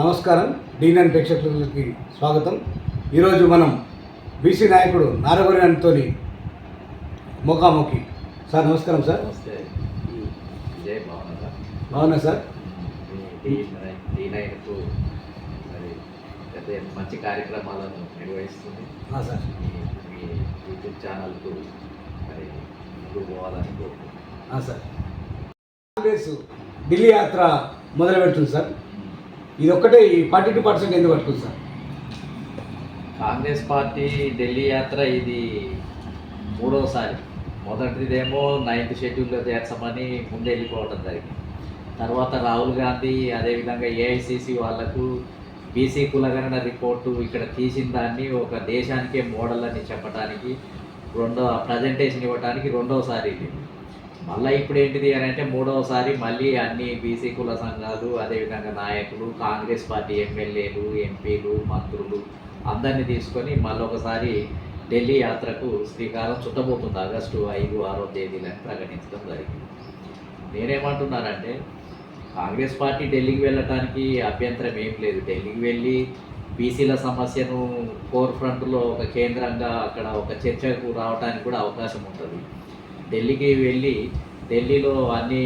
నమస్కారం. డీనన్ ప్రేక్షకులకి స్వాగతం. ఈరోజు మనం బీసీ నాయకుడు నారగొరితో ముఖాముఖి. సార్ నమస్కారం సార్. బాగున్నా సార్. మంచి కార్యక్రమాలను నిర్వహిస్తుంది. సార్. మీ యూట్యూబ్ ఛానల్కు మరి పోవాలని కోరుకుంటున్నాను. ఆ, సార్. కాంగ్రెస్ ఢిల్లీ యాత్ర మొదలు పెడుతుంది సార్. ఇది ఒక్కటే ఈ ఫార్టీ టూ పర్సెంట్ ఎందుకు పట్టుకుంది సార్? కాంగ్రెస్ పార్టీ ఢిల్లీ యాత్ర ఇది మూడోసారి. మొదటిదేమో నైన్త్ షెడ్యూల్లో చేర్చమని ముందే వెళ్ళిపోవడం జరిగింది. తర్వాత రాహుల్ గాంధీ అదేవిధంగా ఏఐసిసి వాళ్ళకు బీసీ కులగణన రిపోర్టు ఇక్కడ తీసిన దాన్ని ఒక దేశానికే మోడల్ అని చెప్పడానికి రెండో ప్రజెంటేషన్ ఇవ్వడానికి రెండోసారి ఇది మళ్ళీ ఇప్పుడు ఏంటిది అని అంటే మూడవసారి మళ్ళీ అన్ని బీసీ కుల సంఘాలు అదేవిధంగా నాయకులు కాంగ్రెస్ పార్టీ ఎమ్మెల్యేలు ఎంపీలు మంత్రులు అందరినీ తీసుకొని మళ్ళీ ఒకసారి ఢిల్లీ యాత్రకు శ్రీకారం చుట్టబోతుంది. ఆగస్టు ఐదు ఆరో తేదీలని ప్రకటించడం జరిగింది. నేనేమంటున్నానంటే కాంగ్రెస్ పార్టీ ఢిల్లీకి వెళ్ళటానికి అభ్యంతరం ఏం లేదు. ఢిల్లీకి వెళ్ళి బీసీల సమస్యను కోర్ ఫ్రంట్లో ఒక కేంద్రంగా అక్కడ ఒక చర్చకు రావడానికి కూడా అవకాశం ఉంటుంది. ఢిల్లీకి వెళ్ళి ఢిల్లీలో అన్ని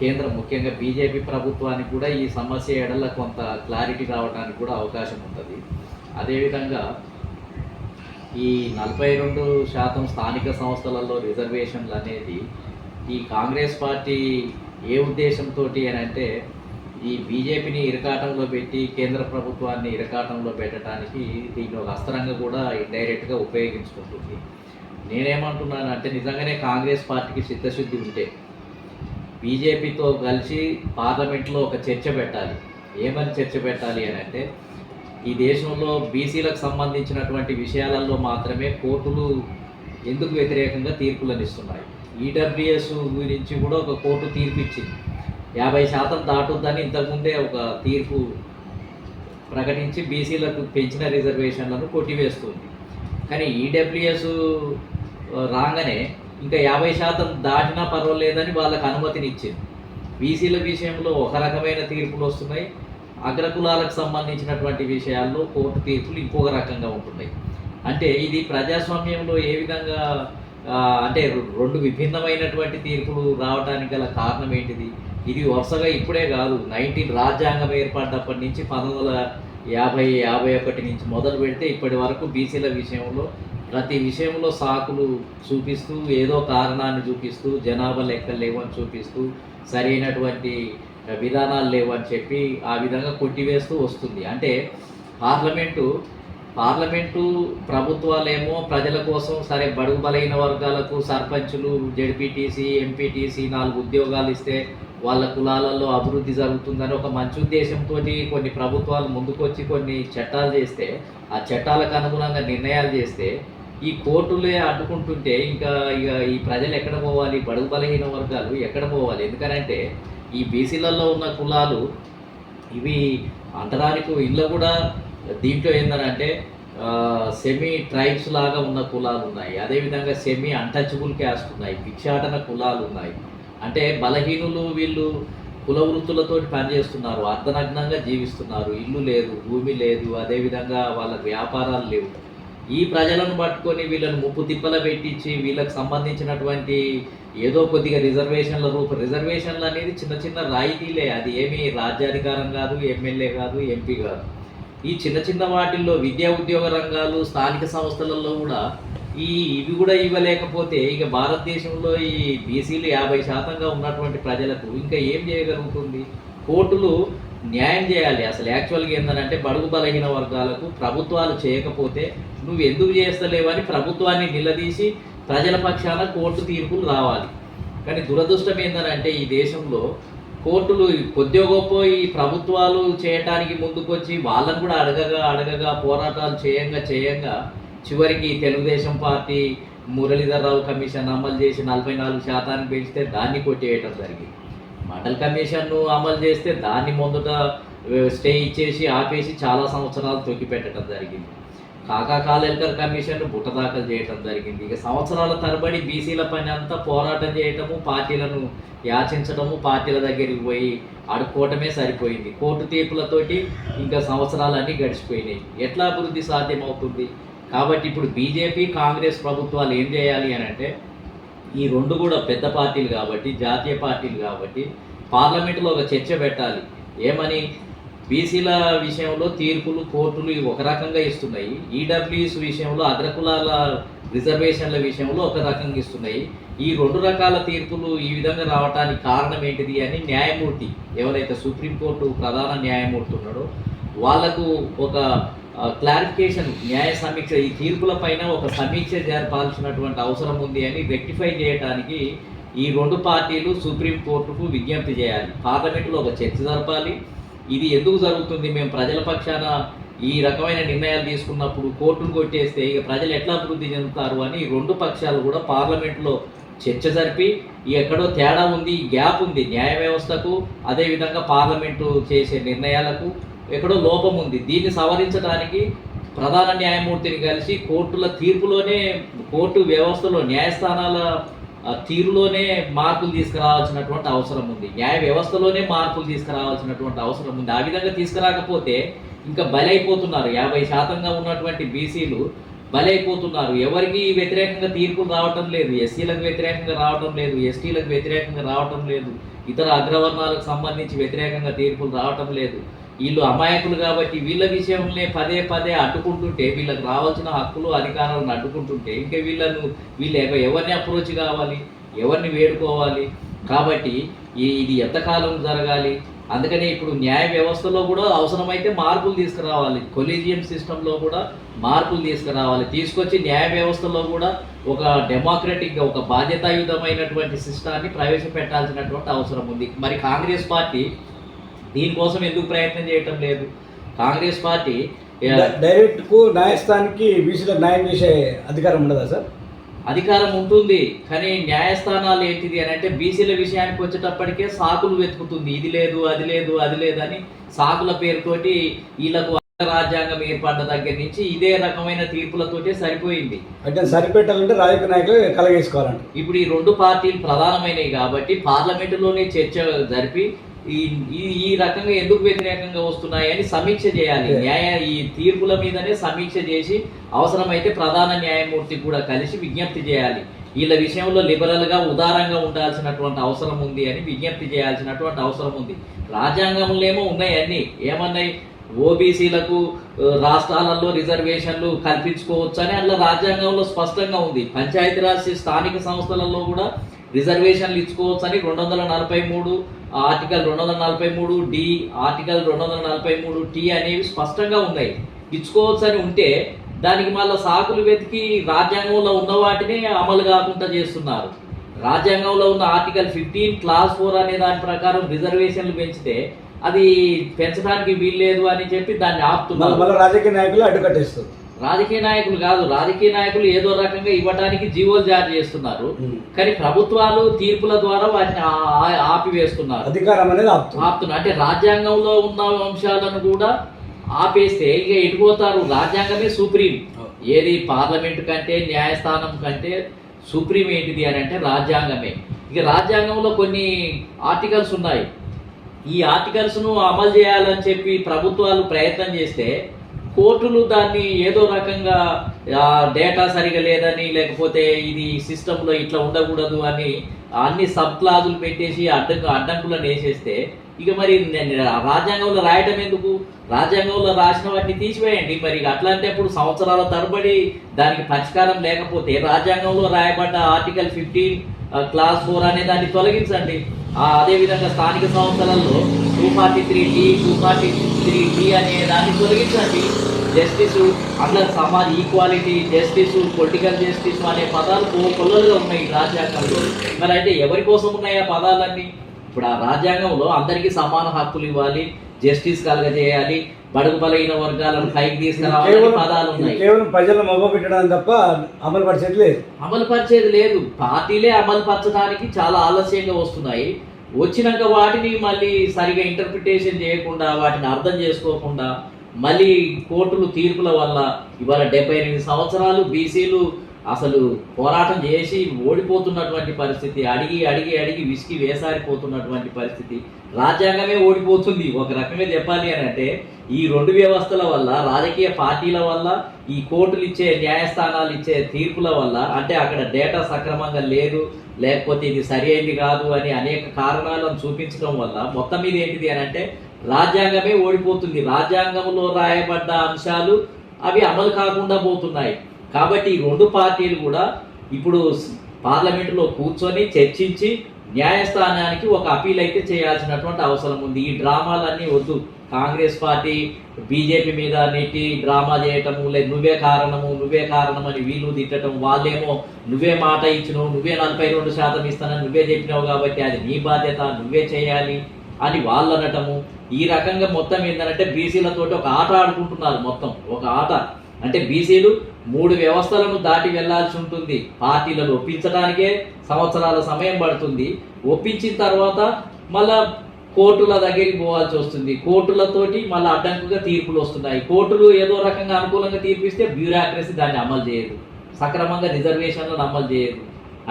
కేంద్రం ముఖ్యంగా బీజేపీ ప్రభుత్వానికి కూడా ఈ సమస్య ఎడల కొంత క్లారిటీ రావడానికి కూడా అవకాశం ఉంటుంది. అదేవిధంగా ఈ నలభై రెండు శాతం స్థానిక సంస్థలలో రిజర్వేషన్లు అనేది ఈ కాంగ్రెస్ పార్టీ ఏ ఉద్దేశంతో అని అంటే ఈ బీజేపీని ఇరకాటంలో పెట్టి కేంద్ర ప్రభుత్వాన్ని ఇరకాటంలో పెట్టడానికి దీన్ని ఒక అస్త్రంగా కూడా ఇండైరెక్ట్గా ఉపయోగించుకుంటుంది. నేనేమంటున్నాను అంటే నిజంగానే కాంగ్రెస్ పార్టీకి చిత్తశుద్ధి ఉంటే బీజేపీతో కలిసి పార్లమెంట్లో ఒక చర్చ పెట్టాలి. ఏమని చర్చ పెట్టాలి అని అంటే ఈ దేశంలో బీసీలకు సంబంధించినటువంటి విషయాలలో మాత్రమే కోర్టులు ఎందుకు వ్యతిరేకంగా తీర్పులను ఇస్తున్నాయి ఈడబ్ల్యూఎస్ గురించి కూడా ఒక కోర్టు తీర్పు ఇచ్చింది యాభై శాతం దాటుద్దని ఇంతకుముందే ఒక తీర్పు ప్రకటించి బీసీలకు పెంచిన రిజర్వేషన్లను కొట్టివేస్తుంది. కానీ ఈడబ్ల్యూఎస్ రాగానే ఇంకా యాభై శాతం దాటినా పర్వాలేదని వాళ్ళకి అనుమతినిచ్చింది. బీసీల విషయంలో ఒక రకమైన తీర్పులు వస్తున్నాయి. అగ్రకులాలకు సంబంధించినటువంటి విషయాల్లో కోర్టు తీర్పులు ఇంకొక రకంగా ఉంటున్నాయి. అంటే ఇది ప్రజాస్వామ్యంలో ఏ విధంగా అంటే రెండు విభిన్నమైనటువంటి తీర్పులు రావడానికి గల కారణం ఏంటిది? ఇది వరుసగా ఇప్పుడే కాదు నైన్టీన్ రాజ్యాంగం ఏర్పడినప్పటి నుంచి పంతొమ్మిది వందల యాభై యాభై ఒకటి నుంచి మొదలు పెడితే ఇప్పటి వరకు బీసీల విషయంలో ప్రతి విషయంలో సాకులు చూపిస్తూ ఏదో కారణాన్ని చూపిస్తూ జనాభా లెక్కలు లేవని చూపిస్తూ సరైనటువంటి విధానాలు లేవని చెప్పి ఆ విధంగా కొట్టివేస్తూ వస్తుంది. అంటే పార్లమెంటు పార్లమెంటు ప్రభుత్వాలేమో ప్రజల కోసం సరే బడుగు బలైన వర్గాలకు సర్పంచులు జడ్పీటీసీ ఎంపీటీసీ నాలుగు ఉద్యోగాలు ఇస్తే వాళ్ళ కులాలలో అభివృద్ధి జరుగుతుందని ఒక మంచి ఉద్దేశంతో కొన్ని ప్రభుత్వాలు ముందుకొచ్చి కొన్ని చట్టాలు చేస్తే ఆ చట్టాలకు అనుగుణంగా నిర్ణయాలు చేస్తే ఈ కోర్టులే అడ్డుకుంటుంటే ఇంకా ఇక ఈ ప్రజలు ఎక్కడ పోవాలి? బడుగు బలహీన వర్గాలు ఎక్కడ పోవాలి? ఎందుకనంటే ఈ బీసీలలో ఉన్న కులాలు ఇవి అంతరానికి ఇళ్ళ కూడా దీంట్లో ఏంటంటే సెమీ ట్రైబ్స్ లాగా ఉన్న కులాలు ఉన్నాయి. అదేవిధంగా సెమీ అన్టచబుల్ క్యాస్ట్ ఉన్నాయి. భిక్షాటన కులాలు ఉన్నాయి. అంటే బలహీనులు వీళ్ళు కుల వృత్తులతో పనిచేస్తున్నారు. అర్ధనగ్నంగా జీవిస్తున్నారు. ఇల్లు లేదు భూమి లేదు. అదేవిధంగా వాళ్ళ వ్యాపారాలు లేవు. ఈ ప్రజలను పట్టుకొని వీళ్ళని ముప్పు తిప్పల పెట్టించి వీళ్ళకి సంబంధించినటువంటి ఏదో కొద్దిగా రిజర్వేషన్ల రూప రిజర్వేషన్లు అనేది చిన్న చిన్న రాయితీలే. అది ఏమీ రాజ్యాధికారం కాదు ఎమ్మెల్యే కాదు ఎంపీ కాదు. ఈ చిన్న చిన్న వాటిల్లో విద్యా ఉద్యోగ రంగాలు స్థానిక సంస్థలలో కూడా ఈ ఇవి కూడా ఇవ్వలేకపోతే ఇక భారతదేశంలో ఈ బీసీలు యాభై శాతంగా ఉన్నటువంటి ప్రజలకు ఇంకా ఏం చేయగలుగుతుంది? కోర్టులు న్యాయం చేయాలి. అసలు యాక్చువల్గా ఏంటంటే బడుగు బలహీన వర్గాలకు ప్రభుత్వాలు చేయకపోతే నువ్వు ఎందుకు చేస్తలేవని ప్రభుత్వాన్ని నిలదీసి ప్రజల పక్షాన కోర్టు తీర్పులు రావాలి. కానీ దురదృష్టం ఏంటంటే ఈ దేశంలో కోర్టులు కొద్దిగా గొప్ప ఈ ప్రభుత్వాలు చేయటానికి ముందుకొచ్చి వాళ్ళని కూడా అడగగా అడగగా పోరాటాలు చేయంగా చేయంగా చివరికి తెలుగుదేశం పార్టీ మురళీధరరావు కమిషన్ అమలు చేసి నలభై నాలుగు శాతానికి పెంచితే దాన్ని కొట్టేయటం జరిగింది. మండల్ కమిషన్ను అమలు చేస్తే దాన్ని ముందుట స్టే ఇచ్చేసి ఆపేసి చాలా సంవత్సరాలు తొక్కిపెట్టడం జరిగింది. కాకా కాలేల్కర్ కమిషన్ బుట్ట దాఖలు చేయటం జరిగింది. ఇక సంవత్సరాల తరబడి బీసీల పని అంతా పోరాటం చేయటము పార్టీలను యాచించడము పార్టీల దగ్గరికి పోయి ఆడుకోవటమే సరిపోయింది. కోర్టు తీర్పులతోటి ఇంకా సంవత్సరాలన్నీ గడిచిపోయినాయి. ఎట్లా అభివృద్ధి సాధ్యమవుతుంది? కాబట్టి ఇప్పుడు బీజేపీ కాంగ్రెస్ ప్రభుత్వాలు ఏం చేయాలి అని అంటే ఈ రెండు కూడా పెద్ద పార్టీలు కాబట్టి జాతీయ పార్టీలు కాబట్టి పార్లమెంటులో ఒక చర్చ పెట్టాలి. ఏమని? బీసీల విషయంలో తీర్పులు కోర్టులు ఇవి ఒక రకంగా ఇస్తున్నాయి. ఈడబ్ల్యూఎస్ విషయంలో అగ్రకులాల రిజర్వేషన్ల విషయంలో ఒక రకంగా ఇస్తున్నాయి. ఈ రెండు రకాల తీర్పులు ఈ విధంగా రావడానికి కారణం ఏంటిది అని న్యాయమూర్తి ఎవరైతే సుప్రీంకోర్టు ప్రధాన న్యాయమూర్తి ఉన్నాడో వాళ్ళకు ఒక క్లారిఫికేషన్ న్యాయ సమీక్ష ఈ తీర్పుల పైన ఒక సమీక్ష జరపాల్సినటువంటి అవసరం ఉంది అని రెక్టిఫై చేయడానికి ఈ రెండు పార్టీలు సుప్రీంకోర్టుకు విజ్ఞప్తి చేయాలి. పార్లమెంటులో ఒక చర్చ జరపాలి. ఇది ఎందుకు జరుగుతుంది? మేము ప్రజల పక్షాన ఈ రకమైన నిర్ణయాలు తీసుకున్నప్పుడు కోర్టును కొట్టేస్తే ఇక ప్రజలు ఎట్లా అభివృద్ధి చెందుతారు అని రెండు పక్షాలు కూడా పార్లమెంట్లో చర్చ జరిపి ఎక్కడో తేడా ఉంది గ్యాప్ ఉంది న్యాయ వ్యవస్థకు అదేవిధంగా పార్లమెంటు చేసే నిర్ణయాలకు ఎక్కడో లోపం ఉంది. దీన్ని సవరించడానికి ప్రధాన న్యాయమూర్తిని కలిసి కోర్టుల తీర్పులోనే కోర్టు వ్యవస్థలో న్యాయస్థానాల తీరులోనే మార్పులు తీసుకురావాల్సినటువంటి అవసరం ఉంది. న్యాయ వ్యవస్థలోనే మార్పులు తీసుకురావాల్సినటువంటి అవసరం ఉంది. ఆ విధంగా తీసుకురాకపోతే ఇంకా బలైపోతున్నారు. యాభై శాతంగా ఉన్నటువంటి బీసీలు బలైపోతున్నారు. ఎవరికి వ్యతిరేకంగా తీర్పులు రావటం లేదు. ఎస్సీలకు వ్యతిరేకంగా రావటం లేదు. ఎస్టీలకు వ్యతిరేకంగా రావటం లేదు. ఇతర అగ్రవర్ణాలకు సంబంధించి వ్యతిరేకంగా తీర్పులు రావటం లేదు. వీళ్ళు అమాయకులు కాబట్టి వీళ్ళ విషయంలో పదే పదే అడ్డుకుంటుంటే వీళ్ళకి రావాల్సిన హక్కులు అధికారాలను అడ్డుకుంటుంటే ఇంకా వీళ్ళను వీళ్ళు ఎవరిని అప్రోచ్ కావాలి ఎవరిని వేడుకోవాలి? కాబట్టి ఈ- ఇది ఎంతకాలం జరగాలి? అందుకనే ఇప్పుడు న్యాయ వ్యవస్థలో కూడా అవసరమైతే మార్పులు తీసుకురావాలి. కొలీజియం సిస్టంలో కూడా మార్పులు తీసుకురావాలి. తీసుకొచ్చి న్యాయ వ్యవస్థలో కూడా ఒక డెమోక్రటిక్గా ఒక బాధ్యతాయుతమైనటువంటి సిస్టాన్ని ప్రవేశపెట్టాల్సినటువంటి అవసరం ఉంది. మరి కాంగ్రెస్ పార్టీ దీనికోసం ఎందుకు ప్రయత్నం చేయటం లేదు? కాంగ్రెస్ పార్టీ ఏ, డైరెక్ట్కు న్యాయస్థానానికి బీసీలకు న్యాయం చేసే అధికారం ఉండదా సార్? అధికారం ఉంటుంది కానీ న్యాయస్థానాలు ఏంటిది అని అంటే బీసీల విషయానికి వచ్చేటప్పటికే సాకులు వెతుకుతుంది. ఇది లేదు అది లేదు అది లేదని సాకుల పేరుతోటి వీళ్ళకు రాజ్యాంగం ఏర్పడ్డ దగ్గర నుంచి ఇదే రకమైన తీర్పులతోటే సరిపోయింది. అంటే సరిపెట్టాలంటే రాజకీయ నాయకులు కలగేసుకోవాలంట. ఇప్పుడు ఈ రెండు పార్టీలు ప్రధానమైనవి కాబట్టి పార్లమెంటులోనే చర్చ జరిపి ఈ ఈ- ఈ రకంగా ఎందుకు వ్యతిరేకంగా వస్తున్నాయని సమీక్ష చేయాలి. న్యాయ ఈ తీర్పుల మీదనే సమీక్ష చేసి అవసరమైతే ప్రధాన న్యాయమూర్తి కూడా కలిసి విజ్ఞప్తి చేయాలి. వీళ్ళ విషయంలో లిబరల్గా ఉదారంగా ఉండాల్సినటువంటి అవసరం ఉంది అని విజ్ఞప్తి చేయాల్సినటువంటి అవసరం ఉంది. రాజ్యాంగంలో ఏమో ఉన్నాయి అన్ని. ఏమన్నాయి? ఓబీసీలకు రాష్ట్రాలలో రిజర్వేషన్లు కల్పించుకోవచ్చు అని అందులో రాజ్యాంగంలో స్పష్టంగా ఉంది. పంచాయతీరాజ్ స్థానిక సంస్థలలో కూడా రిజర్వేషన్లు ఇచ్చుకోవచ్చు అని రెండు వందల నలభై మూడు ఆర్టికల్ రెండు వందల నలభై మూడు డి ఆర్టికల్ రెండు వందల నలభై మూడు టీ అనేవి స్పష్టంగా ఉన్నాయి. ఇచ్చుకోవచ్చని ఉంటే దానికి మళ్ళీ సాకులు వెతికి రాజ్యాంగంలో ఉన్న వాటినే అమలు కాకుండా చేస్తున్నారు. రాజ్యాంగంలో ఉన్న ఆర్టికల్ ఫిఫ్టీన్ క్లాస్ ఫోర్ అనే దాని ప్రకారం రిజర్వేషన్లు పెంచితే అది పెంచడానికి వీల్లేదు అని చెప్పి దాన్ని ఆపుతున్నారు. మళ్ళీ రాజకీయ నాయకులు అడ్డుకట్టేస్తారు. రాజకీయ నాయకులు కాదు రాజకీయ నాయకులు ఏదో రకంగా ఇవ్వడానికి జీవోలు జారీ చేస్తున్నారు. కానీ ప్రభుత్వాలు తీర్పుల ద్వారా వాటిని ఆపివేస్తున్నారు. అధికారం అనేది ఆపుతున్నారు. అంటే రాజ్యాంగంలో ఉన్న అంశాలను కూడా ఆపేస్తే ఇక ఎటుపోతారు రాజ్యాంగమే సుప్రీం. ఏది పార్లమెంట్ కంటే న్యాయస్థానం కంటే సుప్రీం ఏంటిది అని అంటే రాజ్యాంగమే. ఇక రాజ్యాంగంలో కొన్ని ఆర్టికల్స్ ఉన్నాయి. ఈ ఆర్టికల్స్ను అమలు చేయాలని చెప్పి ప్రభుత్వాలు ప్రయత్నం చేస్తే కోర్టులు దాన్ని ఏదో రకంగా డేటా సరిగా లేదని లేకపోతే ఇది సిస్టంలో ఇట్లా ఉండకూడదు అని అన్ని సబ్ క్లాజులు పెట్టేసి అడ్డంకు అడ్డంకులను వేసేస్తే ఇక మరి రాజ్యాంగంలో రాయటం ఎందుకు? రాజ్యాంగంలో రాసిన వాటిని తీసివేయండి. మరి ఇక అట్లాంటప్పుడు సంవత్సరాల తరబడి దానికి పరిష్కారం లేకపోతే రాజ్యాంగంలో రాయబడ్డ ఆర్టికల్ ఫిఫ్టీన్ క్లాస్ ఫోర్ అనే దాన్ని తొలగించండి. అదేవిధంగా స్థానిక సంస్థలలో two forty three D two forty three D అనే దాన్ని తొలగించండి. జస్టిస్ అట్లా సమాజ్ ఈక్వాలిటీ జస్టిస్ పొలిటికల్ జస్టిస్ అనే పదాలు కొల్లలుగా ఉన్నాయి రాజ్యాంగంలో. మరి అయితే ఎవరి కోసం ఉన్నాయి ఆ పదాలన్నీ? ఇప్పుడు ఆ రాజ్యాంగంలో అందరికీ సమాన హక్కులు ఇవ్వాలి. జస్టిస్ కలగజేయాలి బడుగు బలహీన వర్గాలను పైకి తీసుకురావాలని కేవలం పదాలు ఉన్నాయి. కేవలం ప్రజలను మొబ్బ పెట్టడం తప్ప అమలు పరిచేది లేదు. అమలు పరిచేది లేదు. పార్టీలే అమలు పరచడానికి చాలా ఆలస్యంగా వస్తున్నాయి. వచ్చినాక వాటిని మళ్ళీ సరిగా ఇంటర్ప్రిటేషన్ చేయకుండా వాటిని అర్థం చేసుకోకుండా మళ్ళీ కోర్టులు తీర్పుల వల్ల ఇవాళ డెబ్బై ఎనిమిది సంవత్సరాలు బీసీలు అసలు పోరాటం చేసి ఓడిపోతున్నటువంటి పరిస్థితి అడిగి అడిగి అడిగి విసికి వేసారిపోతున్నటువంటి పరిస్థితి రాజ్యాంగమే ఓడిపోతుంది. ఒక రకంగా చెప్పాలి అని అంటే ఈ రెండు వ్యవస్థల వల్ల రాజకీయ పార్టీల వల్ల ఈ కోర్టులు ఇచ్చే న్యాయస్థానాలు ఇచ్చే తీర్పుల వల్ల అంటే అక్కడ డేటా సక్రమంగా లేదు లేకపోతే ఇది సరి అయింది కాదు అని అనేక కారణాలను చూపించడం వల్ల మొత్తం మీద ఏంటిది అని అంటే రాజ్యాంగమే ఓడిపోతుంది. రాజ్యాంగంలో రాయబడ్డ అంశాలు అవి అమలు కాకుండా పోతున్నాయి. కాబట్టి ఈ రెండు పార్టీలు కూడా ఇప్పుడు పార్లమెంటులో కూర్చొని చర్చించి న్యాయస్థానానికి ఒక అపీల్ అయితే చేయాల్సినటువంటి అవసరం ఉంది. ఈ డ్రామాలన్నీ వద్దు. కాంగ్రెస్ పార్టీ బీజేపీ మీద నెట్టి డ్రామా చేయటము లేదు. నువ్వే కారణము నువ్వే కారణం అని వీళ్ళు తిట్టడం వాళ్ళేమో నువ్వే మాట ఇచ్చినావు నువ్వే నలభై రెండు శాతం ఇస్తానని నువ్వే చెప్పినావు కాబట్టి అది నీ బాధ్యత నువ్వే చేయాలి అని వాళ్ళు అనటము. ఈ రకంగా మొత్తం ఏంటంటే బీసీలతోటి ఒక ఆట ఆడుకుంటున్నారు మొత్తం. ఒక ఆట. అంటే బీసీలు మూడు వ్యవస్థలను దాటి వెళ్ళాల్సి ఉంటుంది. పార్టీలను ఒప్పించడానికే సంవత్సరాల సమయం పడుతుంది. ఒప్పించిన తర్వాత మళ్ళా కోర్టుల దగ్గరికి పోవాల్సి వస్తుంది. కోర్టులతోటి మళ్ళీ అడ్డంకుగా తీర్పులు వస్తున్నాయి. కోర్టులు ఏదో రకంగా అనుకూలంగా తీర్పిస్తే బ్యూరాక్రసీ దాన్ని అమలు చేయదు. సక్రమంగా రిజర్వేషన్లను అమలు చేయదు.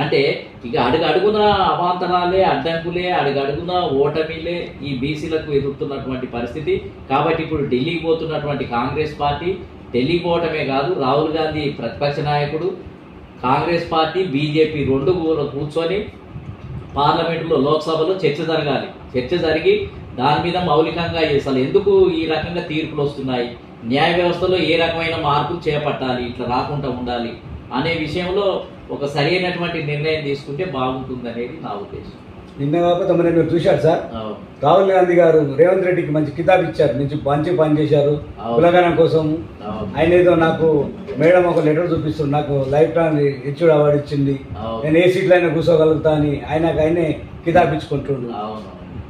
అంటే ఇక అడుగు అడుగున అవాంతరాలే అడ్డంకులే అడుగు అడుగున ఓటమిలే ఈ బీసీలకు ఎదుర్కొన్నటువంటి పరిస్థితి. కాబట్టి ఇప్పుడు ఢిల్లీకి పోతున్నటువంటి కాంగ్రెస్ పార్టీ ఢిల్లీకి పోవటమే కాదు రాహుల్ గాంధీ ప్రతిపక్ష నాయకుడు కాంగ్రెస్ పార్టీ బీజేపీ రెండు కూర్చొని పార్లమెంటులో లోక్సభలో చర్చ జరగాలి. చర్చ జరిగి దాని మీద మౌలికంగా అసలు ఎందుకు ఈ రకంగా తీర్పులు వస్తున్నాయి? న్యాయ వ్యవస్థలో ఏ రకమైన మార్పులు చేపట్టాలి? ఇట్లా రాకుండా ఉండాలి అనే విషయంలో ఒక సరైనటువంటి నిర్ణయం తీసుకుంటే బాగుంటుందనేది నా ఉద్దేశం. నిన్న కాకపోతే మరి మీరు చూశారు సార్. రాహుల్ గాంధీ గారు రేవంత్ రెడ్డికి మంచి కితాబ్ ఇచ్చారు. మంచి మంచి పని చేశారు. కులగణం కోసం. ఆయన ఏదో నాకు మేడం ఒక లెటర్ చూపిస్తుంది నాకు లైఫ్ టైం హెచ్యూడ్ అవార్డు ఇచ్చింది. నేను ఏ సీట్లో అయినా కూర్చోగలుగుతా అని ఆయనకు ఆయనే కితాబ్ ఇచ్చుకుంటుండు.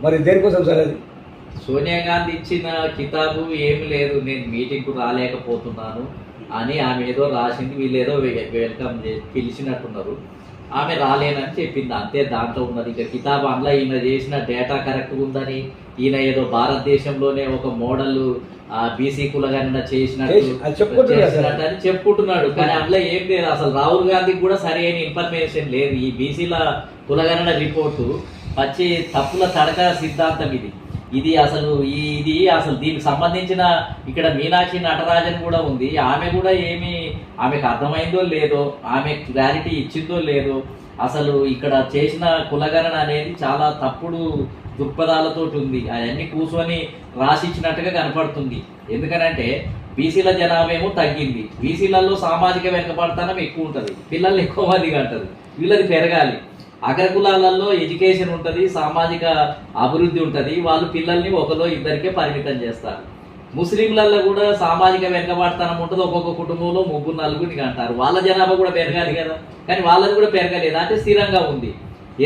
మరి దేనికోసం సార్ అది? సోనియా గాంధీ ఇచ్చిన కితాబు ఏమి లేదు. నేను మీటింగ్కు రాలేకపోతున్నాను అని ఆమె ఏదో రాసింది. వీళ్ళు ఏదో వెల్కమ్ పిలిచినట్టున్నారు. ఆమె రాలేనని చెప్పింది. అంతే దాంట్లో ఉన్నది. ఇక కితాబ్ అందులో ఈయన చేసిన డేటా కరెక్ట్ ఉందని ఈయన ఏదో భారతదేశంలోనే ఒక మోడల్ బీసీ కులగణన. చేసినట్టు అని చెప్పుకుంటున్నాడు. కానీ అందులో ఏం లేదు. అసలు రాహుల్ గాంధీకి కూడా సరైన ఇన్ఫర్మేషన్ లేదు. ఈ బీసీల కులగణన రిపోర్టు పచ్చి తప్పుల తడక సిద్ధాంతం ఇది. ఇది అసలు ఇది అసలు దీనికి సంబంధించిన ఇక్కడ మీనాక్షి నటరాజన్ కూడా ఉంది. ఆమె కూడా ఏమి ఆమెకు అర్థమైందో లేదో ఆమె క్లారిటీ ఇచ్చిందో లేదో అసలు ఇక్కడ చేసిన కులగణన అనేది చాలా తప్పుడు దృక్పథాలతో ఉంది. అవన్నీ కూర్చొని రాసిచ్చినట్టుగా కనపడుతుంది. ఎందుకనంటే బీసీల జనాభేమో తగ్గింది. బీసీలలో సామాజిక వెనుకబడతనం ఎక్కువ ఉంటుంది. పిల్లలు ఎక్కువ మంది అంటారు వీళ్ళది పెరగాలి. అగ్రకులాలలో ఎడ్యుకేషన్ ఉంటుంది సామాజిక అభివృద్ధి ఉంటుంది. వాళ్ళు పిల్లల్ని ఒకలో ఇద్దరికే పరిమితం చేస్తారు. ముస్లింలలో కూడా సామాజిక వెనకబాటుతనం ఉంటుంది. ఒక్కొక్క కుటుంబంలో ముగ్గురు నలుగురికి అంటారు వాళ్ళ జనాభా కూడా పెరగాలి కదా. కానీ వాళ్ళది కూడా పెరగలేదు? అంటే స్థిరంగా ఉంది.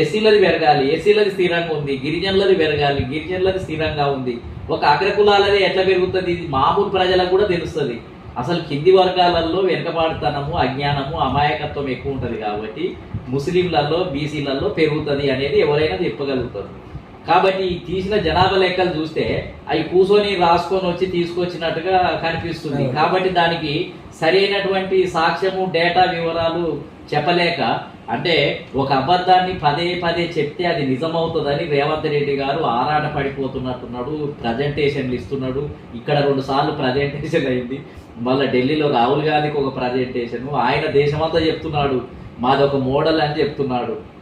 ఎస్సీలది పెరగాలి ఎస్సీలది స్థిరంగా ఉంది. గిరిజనులది పెరగాలి గిరిజనులది స్థిరంగా ఉంది. ఒక అగ్రకులాలది ఎట్లా పెరుగుతుంది? ఇది మామూలు ప్రజలకు కూడా తెలుస్తుంది. అసలు కింది వర్గాలలో వెనుకబాటుతనము అజ్ఞానము అమాయకత్వం ఎక్కువ ఉంటుంది కాబట్టి ముస్లింలలో బీసీలలో పెరుగుతుంది అనేది ఎవరైనా చెప్పగలుగుతారు. కాబట్టి తీసిన జనాభా లెక్కలు చూస్తే అవి కూర్చొని రాసుకొని వచ్చి తీసుకొచ్చినట్టుగా కనిపిస్తుంది. కాబట్టి దానికి సరైనటువంటి సాక్ష్యము డేటా వివరాలు చెప్పలేక అంటే ఒక అబద్ధాన్ని పదే పదే చెప్తే అది నిజమవుతుందని రేవంత్ రెడ్డి గారు ఆరాట పడిపోతున్నట్టున్నాడు ప్రజెంటేషన్లు ఇస్తున్నాడు. ఇక్కడ రెండు సార్లు ప్రజెంటేషన్ అయింది. మళ్ళీ ఢిల్లీలో రాహుల్ గాంధీకి ఒక ప్రజెంటేషన్ ఆయన దేశమంతా చెప్తున్నాడు. మాది ఒక మోడల్ అని చెప్తున్నాడు.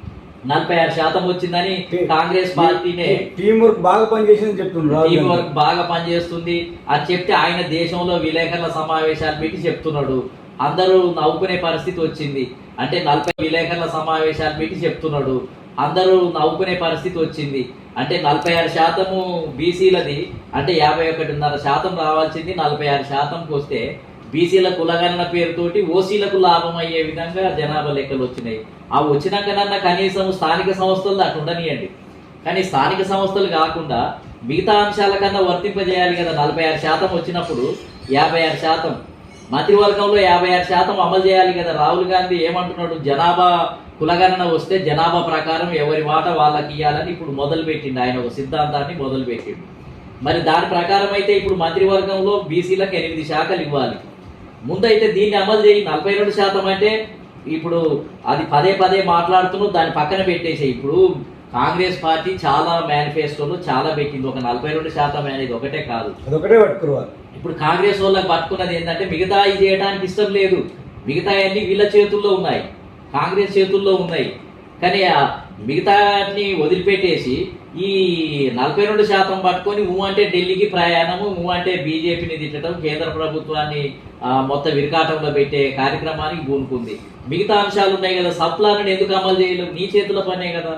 నలభై ఆరు శాతం వచ్చిందని కాంగ్రెస్ పార్టీనే టీం వర్క్ బాగా పనిచేసిందని చెప్తున్నారు రాహుల్ టీం. వర్క్ బాగా పనిచేస్తుంది. అని చెప్తే ఆయన దేశంలో విలేకరుల సమావేశాలు పెట్టి చెప్తున్నాడు. అందరూ నవ్వుకునే పరిస్థితి వచ్చింది. అంటే నలభై విలేకరుల సమావేశాలు పెట్టి చెప్తున్నాడు. అందరూ నవ్వుకునే పరిస్థితి వచ్చింది. అంటే నలభై ఆరు శాతము బీసీలది అంటే యాభై ఒకటిన్నర శాతం రావాల్సింది నలభై ఆరు శాతంకి వస్తే బీసీల కులగణన పేరుతోటి ఓసీలకు లాభం అయ్యే విధంగా జనాభా లెక్కలు వచ్చినాయి. ఆ వచ్చినాకనన్నా కనీసం స్థానిక సంస్థలు అటు ఉండనియండి. కానీ స్థానిక సంస్థలు కాకుండా మిగతా అంశాల కన్నా వర్తింపజేయాలి కదా. నలభై ఆరు శాతం వచ్చినప్పుడు యాభై ఆరు శాతం. మంత్రివర్గంలో యాభై ఆరు శాతం అమలు చేయాలి కదా. రాహుల్ గాంధీ ఏమంటున్నాడు? జనాభా కులగణన వస్తే జనాభా ప్రకారం ఎవరి వాట వాళ్ళకి ఇవ్వాలని ఇప్పుడు మొదలు పెట్టిండు ఆయన ఒక సిద్ధాంతాన్ని మొదలు పెట్టిండు మరి దాని ప్రకారం అయితే ఇప్పుడు మంత్రివర్గంలో బీసీలకు ఎనిమిది శాఖలు ఇవ్వాలి. ముందైతే దీన్ని అమలు చేయి నలభై రెండు శాతం అంటే ఇప్పుడు అది పదే పదే మాట్లాడుతున్నావు దాన్ని పక్కన పెట్టేసే ఇప్పుడు కాంగ్రెస్ పార్టీ చాలా మేనిఫెస్టోలో చాలా పెట్టింది. ఒక నలభై రెండు శాతం అనేది ఒకటే కాదు. అదొకటే ఇప్పుడు కాంగ్రెస్ వాళ్ళకి పట్టుకున్నది ఏంటంటే మిగతా ఇది చేయడానికి ఇష్టం లేదు. మిగతా అన్ని వీళ్ళ చేతుల్లో ఉన్నాయి. కాంగ్రెస్ చేతుల్లో ఉన్నాయి. కానీ ఆ మిగతాని వదిలిపెట్టేసి ఈ నలభై రెండు శాతం పట్టుకొని ఊ అంటే ఢిల్లీకి ప్రయాణము ఊ అంటే బీజేపీని తిట్టడం కేంద్ర ప్రభుత్వాన్ని మొత్తం విరకాటంలో పెట్టే కార్యక్రమానికి పూనుకుంది. మిగతా అంశాలు ఉన్నాయి కదా సప్లాలను ఎందుకు అమలు చేయలేవు? నీ చేతుల పనే కదా.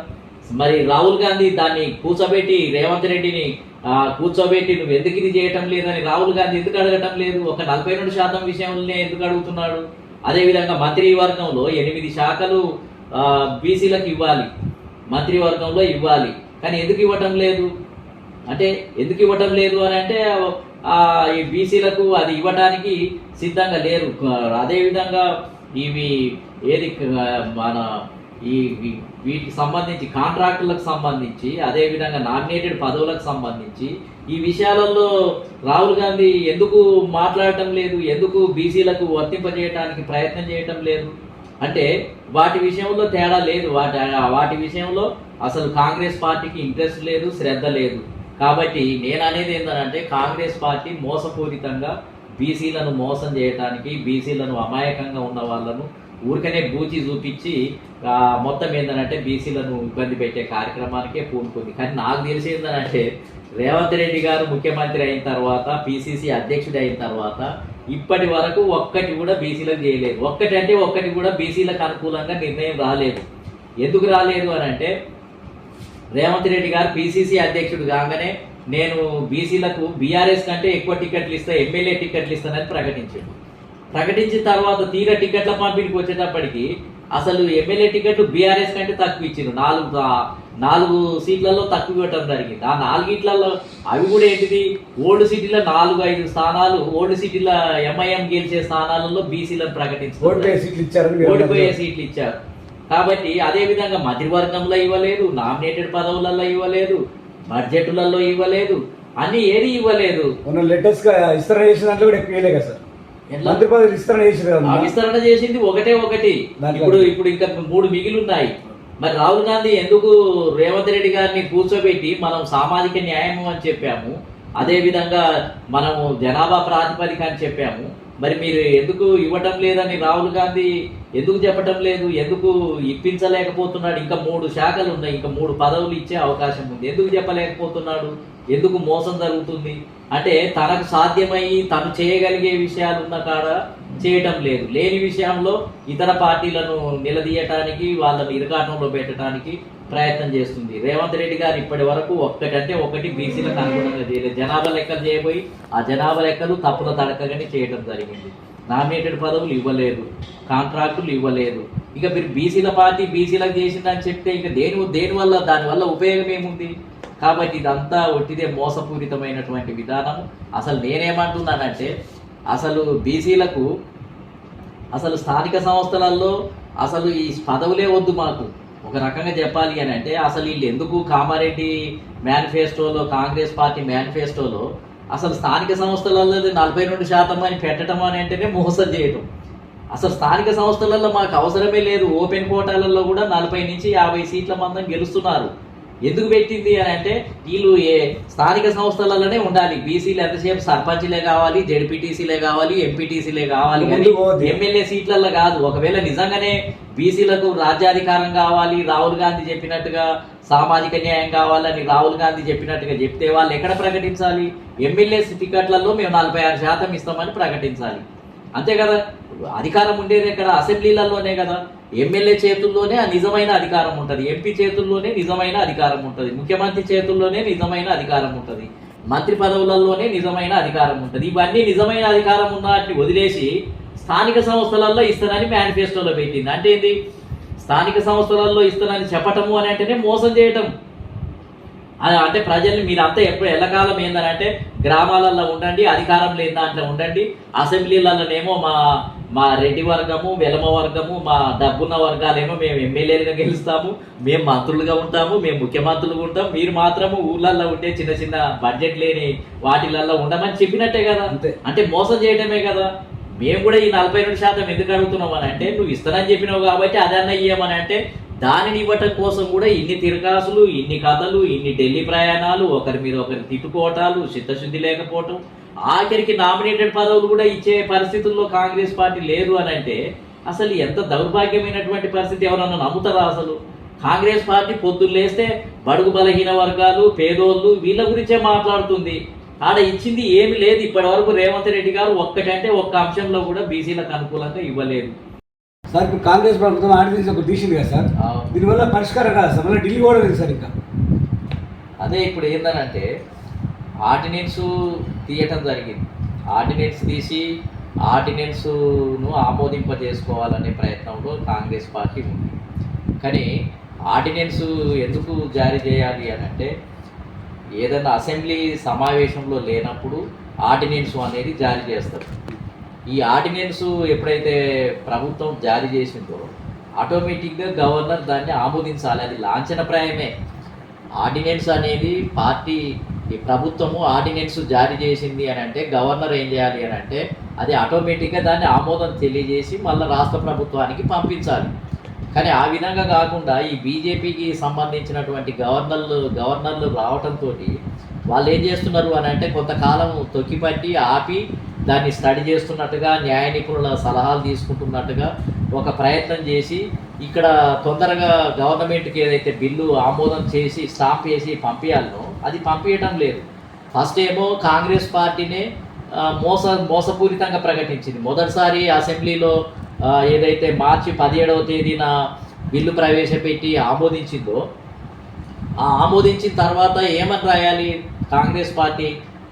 మరి రాహుల్ గాంధీ దాన్ని కూర్చోబెట్టి రేవంత్ రెడ్డిని కూర్చోబెట్టి నువ్వు ఎందుకు ఇది చేయటం లేదని రాహుల్ గాంధీ ఎందుకు అడగటం లేదు? ఒక నలభై రెండు శాతం విషయంలోనే ఎందుకు అడుగుతున్నాడు? అదేవిధంగా మంత్రివర్గంలో ఎనిమిది శాఖలు బీసీలకు ఇవ్వాలి. మంత్రివర్గంలో ఇవ్వాలి. కానీ ఎందుకు ఇవ్వటం లేదు? అంటే ఎందుకు ఇవ్వటం లేదు అని అంటే ఈ బీసీలకు అది ఇవ్వటానికి సిద్ధంగా లేరు. అదేవిధంగా ఇవి ఏది మన ఈ వీటికి సంబంధించి కాంట్రాక్టులకు సంబంధించి అదేవిధంగా నామినేటెడ్ పదవులకు సంబంధించి ఈ విషయాలలో రాహుల్ గాంధీ ఎందుకు మాట్లాడటం లేదు? ఎందుకు బీసీలకు వర్తింపజేయటానికి ప్రయత్నం చేయటం లేదు? అంటే వాటి విషయంలో తేడా లేదు. వాటి వాటి విషయంలో అసలు కాంగ్రెస్ పార్టీకి ఇంట్రెస్ట్ లేదు శ్రద్ధ లేదు. కాబట్టి నేను అనేది ఏంటంటే కాంగ్రెస్ పార్టీ మోసపూరితంగా బీసీలను మోసం చేయటానికి బీసీలను అమాయకంగా ఉన్న వాళ్ళను ఊరికనే బూచి చూపించి మొత్తం ఏంటంటే బీసీలను ఇబ్బంది పెట్టే కార్యక్రమానికే పూనుకుంది. కానీ నాకు తెలిసి ఏంటంటే రేవంత్ రెడ్డి గారు ముఖ్యమంత్రి అయిన తర్వాత పిసిసి అధ్యక్షుడు అయిన తర్వాత ఇప్పటి వరకు ఒక్కటి కూడా బీసీలకు చేయలేదు. ఒక్కటి అంటే ఒక్కటి కూడా బీసీలకు అనుకూలంగా నిర్ణయం రాలేదు. ఎందుకు రాలేదు అని అంటే రేవంత్ రెడ్డి గారు పిసిసి అధ్యక్షుడు కాగానే నేను బీసీలకు బీఆర్ఎస్ కంటే ఎక్కువ టికెట్లు ఇస్తా ఎమ్మెల్యే టికెట్లు ఇస్తానని ప్రకటించాడు. ప్రకటించిన తర్వాత తీర టికెట్ల పంపిణీకి వచ్చేటప్పటికి అసలు ఎమ్మెల్యే టికెట్లు బీఆర్ఎస్ కంటే తక్కువ ఇచ్చిండు నాలుగు నాలుగు సీట్లలో తక్కువ ఇవ్వటం జరిగింది. ఆ నాలుగిట్లలో అవి కూడా ఏంటిది? ఓల్డ్ సిటీలో నాలుగు ఐదు స్థానాలు ఓల్డ్ సిటీలో ఎంఐఎం గెలిచే స్థానాలలో బీసీలను ప్రకటించారు ఓడిపోయే. సీట్లు ఇచ్చారు. కాబట్టి అదే విధంగా మంత్రివర్గంలో ఇవ్వలేదు నామినేటెడ్ పదవులలో ఇవ్వలేదు బడ్జెట్లలో ఇవ్వలేదు అన్ని ఏది ఇవ్వలేదు. మొన్న లేటెస్ట్గా విస్తరణ చేసిన దాంట్లో కూడా ఎక్కువ వేయలే కదా సార్? ఎట్లా? మంత్రి పదవి విస్తరణ చేసింది ఒకటే ఒకటి. ఇప్పుడు ఇప్పుడు ఇంకా మూడు మిగిలి ఉన్నాయి. మరి రాహుల్ గాంధీ ఎందుకు రేవంత్ రెడ్డి గారిని కూర్చోబెట్టి మనం సామాజిక న్యాయము అని చెప్పాము అదేవిధంగా మనము జనాభా ప్రాతిపదిక అని చెప్పాము మరి మీరు ఎందుకు ఇవ్వటం లేదని రాహుల్ గాంధీ ఎందుకు చెప్పటం లేదు ఎందుకు ఇప్పించలేకపోతున్నాడు ఇంకా మూడు శాఖలు ఉన్నాయి ఇంకా మూడు పదవులు ఇచ్చే అవకాశం ఉంది ఎందుకు చెప్పలేకపోతున్నాడు? ఎందుకు మోసం జరుగుతుంది? అంటే తనకు సాధ్యమయ్యి తను చేయగలిగే విషయాలు ఉన్న కాడ చేయటం లేదు. లేని విషయంలో ఇతర పార్టీలను నిలదీయటానికి వాళ్ళని ఇరకాటంలో పెట్టడానికి ప్రయత్నం చేస్తుంది. రేవంత్ రెడ్డి గారు ఇప్పటి వరకు ఒక్కటంటే ఒకటి బీసీలకు అనుగుణంగా చేయలేదు. జనాభా లెక్కలు చేయబోయి ఆ జనాభా లెక్కలు తప్పుల తడకగానే చేయడం జరిగింది. నామినేటెడ్ పదవులు ఇవ్వలేదు. కాంట్రాక్టులు ఇవ్వలేదు. ఇక మీరు బీసీల పార్టీ బీసీలకు చేసిందని చెప్తే ఇంకా దేని దేనివల్ల దానివల్ల ఉపయోగం ఏముంది? కాబట్టి ఇదంతా ఒట్టిదే మోసపూరితమైనటువంటి విధానం. అసలు నేనేమంటున్నానంటే అసలు బీసీలకు అసలు స్థానిక సంస్థలలో అసలు ఈ పదవులే వద్దు మాకు. ఒక రకంగా చెప్పాలి అని అంటే అసలు వీళ్ళు ఎందుకు కామారెడ్డి మేనిఫెస్టోలో కాంగ్రెస్ పార్టీ మేనిఫెస్టోలో అసలు స్థానిక సంస్థలలో నలభై రెండు శాతం అని పెట్టడం అని అంటేనే మోసం చేయటం. అసలు స్థానిక సంస్థలలో మాకు అవసరమే లేదు. ఓపెన్ కోటాలలో కూడా నలభై నుంచి యాభై సీట్ల మందం గెలుస్తున్నారు. ఎందుకు పెట్టింది అని అంటే వీళ్ళు ఏ స్థానిక సంస్థలలోనే ఉండాలి. బీసీలు ఎంతసేపు సర్పంచ్లే కావాలి జెడ్పీటీసీలే కావాలి ఎంపీటీసీలే కావాలి కానీ. ఎమ్మెల్యే సీట్లలో కాదు. ఒకవేళ నిజంగానే బీసీలకు రాజ్యాధికారం కావాలి రాహుల్ గాంధీ చెప్పినట్టుగా సామాజిక న్యాయం కావాలని రాహుల్ గాంధీ చెప్పినట్టుగా చెప్తే వాళ్ళు ఎక్కడ ప్రకటించాలి? ఎమ్మెల్యే టికెట్లలో మేము నలభై ఆరు శాతం ఇస్తామని ప్రకటించాలి. అంతే కదా? అధికారం ఉండేది ఎక్కడ? అసెంబ్లీలలోనే కదా. ఎమ్మెల్యే చేతుల్లోనే ఆ నిజమైన అధికారం ఉంటుంది. ఎంపీ చేతుల్లోనే నిజమైన అధికారం ఉంటుంది. ముఖ్యమంత్రి చేతుల్లోనే నిజమైన అధికారం ఉంటుంది. మంత్రి పదవులలోనే నిజమైన అధికారం ఉంటుంది. ఇవన్నీ నిజమైన అధికారం ఉన్న వాటిని వదిలేసి స్థానిక సంస్థలలో ఇస్తానని మేనిఫెస్టోలో పెట్టింది. అంటే ఏంది? స్థానిక సంస్థలలో ఇస్తానని చెప్పటము అని అంటేనే మోసం చేయటం. అంటే ప్రజల్ని మీరంతా ఎప్పుడు ఎల్లకాలం ఏందనంటే గ్రామాలలో ఉండండి అధికారం లేని దాంట్లో ఉండండి అసెంబ్లీలలోనేమో మా మా రెడ్డి వర్గము వెలమ వర్గము మా డబ్బున్న వర్గాలేమో మేము ఎమ్మెల్యేలుగా గెలుస్తాము మేము మంత్రులుగా ఉంటాము మేము ముఖ్యమంత్రులుగా ఉంటాం మీరు మాత్రము ఊర్లల్లో ఉండే చిన్న చిన్న బడ్జెట్ లేని వాటిలల్లో ఉండమని చెప్పినట్టే కదా. అంతే. అంటే మోసం చేయటమే కదా. మేము కూడా ఈ నలభై రెండు శాతం ఎందుకు అడుగుతున్నాం అని అంటే నువ్వు ఇస్తానని చెప్పినావు కాబట్టి అదన్న ఇయ్యమని అంటే దానిని ఇవ్వటం కోసం కూడా ఇన్ని తిరకాసులు ఇన్ని కథలు ఇన్ని ఢిల్లీ ప్రయాణాలు ఒకరి మీద ఒకరి తిట్టుకోవటాలు చిత్తశుద్ధి లేకపోవటం ఆఖరికి నామినేటెడ్ పదవులు కూడా ఇచ్చే పరిస్థితుల్లో కాంగ్రెస్ పార్టీ లేదు అని అంటే అసలు ఎంత దౌర్భాగ్యమైనటువంటి పరిస్థితి ఎవరన్నా నమ్ముతారా అసలు? కాంగ్రెస్ పార్టీ పొద్దున్న లేస్తే బడుగు బలహీన వర్గాలు పేదోళ్ళు వీళ్ళ గురించే మాట్లాడుతుంది. ఆడ ఇచ్చింది ఏమి లేదు. ఇప్పటి వరకు రేవంత్ రెడ్డి గారు ఒక్కటంటే ఒక్క అంశంలో కూడా బీసీలకు అనుకూలంగా ఇవ్వలేదు. సార్ ఇప్పుడు కాంగ్రెస్ ప్రభుత్వం ఆర్డినెన్స్ ఒకటి తీసింది కదా సార్ దీనివల్ల పరిష్కారం కాదు సార్ మళ్ళీ ఢిల్లీ కూడా లేదు సార్ ఇంకా. అదే ఇప్పుడు ఏందనంటే ఆర్డినెన్స్ తీయటం జరిగింది. ఆర్డినెన్స్ తీసి ఆర్డినెన్స్ను ఆమోదింపజేసుకోవాలనే ప్రయత్నంలో కాంగ్రెస్ పార్టీ ఉంది. కానీ ఆర్డినెన్స్ ఎందుకు జారీ చేయాలి అని అంటే ఏదైనా అసెంబ్లీ సమావేశంలో లేనప్పుడు ఆర్డినెన్స్ అనేది జారీ చేస్తారు. ఈ ఆర్డినెన్స్ ఎప్పుడైతే ప్రభుత్వం జారీ చేసిందో ఆటోమేటిక్గా గవర్నర్ దాన్ని ఆమోదించాలి. అది లాంఛనప్రాయమే. ఆర్డినెన్స్ అనేది పార్టీ ఈ ప్రభుత్వము ఆర్డినెన్స్ జారీ చేసింది అని అంటే గవర్నర్ ఏం చేయాలి అని అంటే అది ఆటోమేటిక్గా దాన్ని ఆమోదం తెలియజేసి మళ్ళీ రాష్ట్ర ప్రభుత్వానికి పంపించాలి. కానీ ఆ విధంగా కాకుండా ఈ బీజేపీకి సంబంధించినటువంటి గవర్నర్లు గవర్నర్లు రావటంతో వాళ్ళు ఏం చేస్తున్నారు అని అంటే కొంతకాలం తొక్కిపట్టి ఆపి దాన్ని స్టడీ చేస్తున్నట్టుగా న్యాయ నిపుణుల సలహాలు తీసుకుంటున్నట్టుగా ఒక ప్రయత్నం చేసి ఇక్కడ తొందరగా గవర్నమెంట్కి ఏదైతే బిల్లు ఆమోదం చేసి స్టాంప్ చేసి పంపించాలనో అది పంపించడం లేదు. ఫస్ట్ ఏమో కాంగ్రెస్ పార్టీనే మోస మోసపూరితంగా ప్రకటించింది. మొదటిసారి అసెంబ్లీలో ఏదైతే మార్చి పదిహేడవ తేదీన బిల్లు ప్రవేశపెట్టి ఆమోదించిందో ఆమోదించిన తర్వాత ఏమని రాయాలి? కాంగ్రెస్ పార్టీ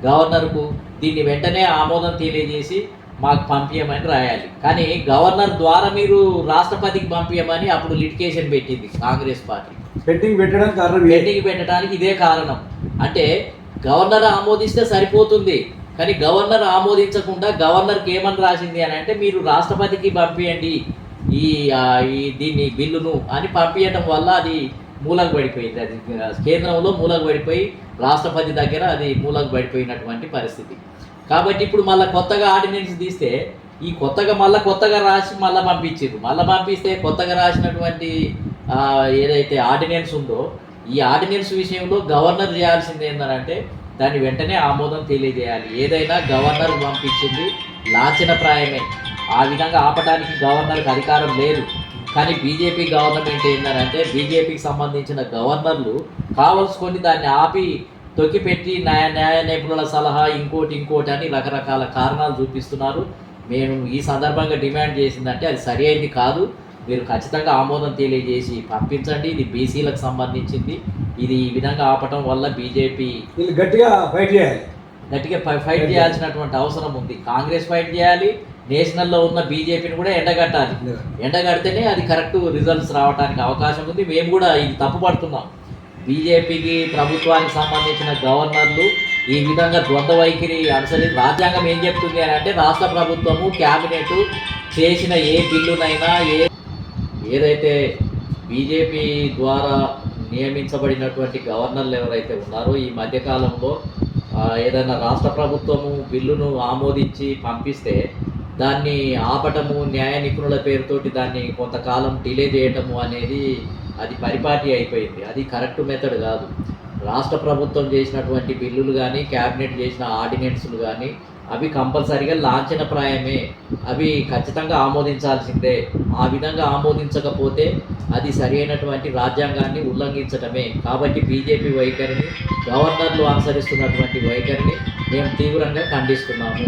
గవర్నర్కు దీన్ని వెంటనే ఆమోదం తెలియజేసి మాకు పంపించమని రాయాలి. కానీ గవర్నర్ ద్వారా మీరు రాష్ట్రపతికి పంపించమని అప్పుడు లిటికేషన్ పెట్టింది కాంగ్రెస్ పార్టీ. పెండింగ్ పెట్టడానికి కారణం? పెండింగ్ పెట్టడానికి ఇదే కారణం. అంటే గవర్నర్ ఆమోదిస్తే సరిపోతుంది. కానీ గవర్నర్ ఆమోదించకుండా గవర్నర్కి ఏమని రాసింది అని అంటే మీరు రాష్ట్రపతికి పంపించండి ఈ దీన్ని బిల్లును అని పంపించడం వల్ల అది మూలకు పడిపోయింది. అది కేంద్రంలో మూలకు పడిపోయి రాష్ట్రపతి దగ్గర అది మూలకు పడిపోయినటువంటి పరిస్థితి. కాబట్టి ఇప్పుడు మళ్ళీ కొత్తగా ఆర్డినెన్స్ తీస్తే ఈ కొత్తగా మళ్ళీ కొత్తగా రాసి మళ్ళీ పంపించారు మళ్ళీ పంపిస్తే కొత్తగా రాసినటువంటి ఏదైతే ఆర్డినెన్స్ ఉందో ఈ ఆర్డినెన్స్ విషయంలో గవర్నర్ చేయాల్సింది ఏంటంటే దాన్ని వెంటనే ఆమోదం తెలియజేయాలి. ఏదైనా గవర్నర్ పంపించింది లాంఛనప్రాయమే. ఆ విధంగా ఆపడానికి గవర్నర్కి అధికారం లేదు. కానీ బీజేపీ గవర్నమెంట్ ఏంటంటే బీజేపీకి సంబంధించిన గవర్నర్లు కావలసుకొని దాన్ని ఆపి తొక్కిపెట్టి న్యాయ న్యాయ నిపుణుల సలహా ఇంకోటి ఇంకోటి అని రకరకాల కారణాలు చూపిస్తున్నారు. మేము ఈ సందర్భంగా డిమాండ్ చేసిందంటే అది సరి అయింది కాదు. మీరు ఖచ్చితంగా ఆమోదం తెలియజేసి పంపించండి. ఇది బీసీలకు సంబంధించింది. ఇది ఈ విధంగా ఆపటం వల్ల బీజేపీ వీళ్ళు గట్టిగా ఫైట్ చేయాలి. గట్టిగా ఫైట్ చేయాల్సినటువంటి అవసరం ఉంది. కాంగ్రెస్ ఫైట్ చేయాలి. నేషనల్లో ఉన్న బీజేపీని కూడా ఎండగట్టాలి. ఎండగడితేనే అది కరెక్ట్ రిజల్ట్స్ రావడానికి అవకాశం ఉంది. మేము కూడా ఇది తప్పుపడుతున్నాం. బీజేపీకి ప్రభుత్వానికి సంబంధించిన గవర్నర్లు ఈ విధంగా ద్వంద్వ వైఖరి అనుసరి రాజ్యాంగం ఏం చెప్తుంది అని అంటే రాష్ట్ర ప్రభుత్వము క్యాబినెట్ చేసిన ఏ బిల్లునైనా ఏ ఏదైతే బీజేపీ ద్వారా నియమించబడినటువంటి గవర్నర్లు ఎవరైతే ఉన్నారో ఈ మధ్యకాలంలో ఏదైనా రాష్ట్ర ప్రభుత్వము బిల్లును ఆమోదించి పంపిస్తే దాన్ని ఆపటము న్యాయ నిపుణుల పేరుతోటి దాన్ని కొంతకాలం డిలే చేయటము అనేది అది పరిపాటి అయిపోయింది. అది కరెక్ట్ మెథడ్ కాదు. రాష్ట్ర ప్రభుత్వం చేసినటువంటి బిల్లులు కానీ క్యాబినెట్ చేసిన ఆర్డినెన్స్లు కానీ అవి కంపల్సరిగా లాంఛనప్రాయమే. అవి ఖచ్చితంగా ఆమోదించాల్సిందే. ఆ విధంగా ఆమోదించకపోతే అది సరైనటువంటి రాజ్యాంగాన్ని ఉల్లంఘించటమే. కాబట్టి బీజేపీ వైఖరిని గవర్నర్లు అనుసరిస్తున్నటువంటి వైఖరిని మేము తీవ్రంగా ఖండిస్తున్నాము.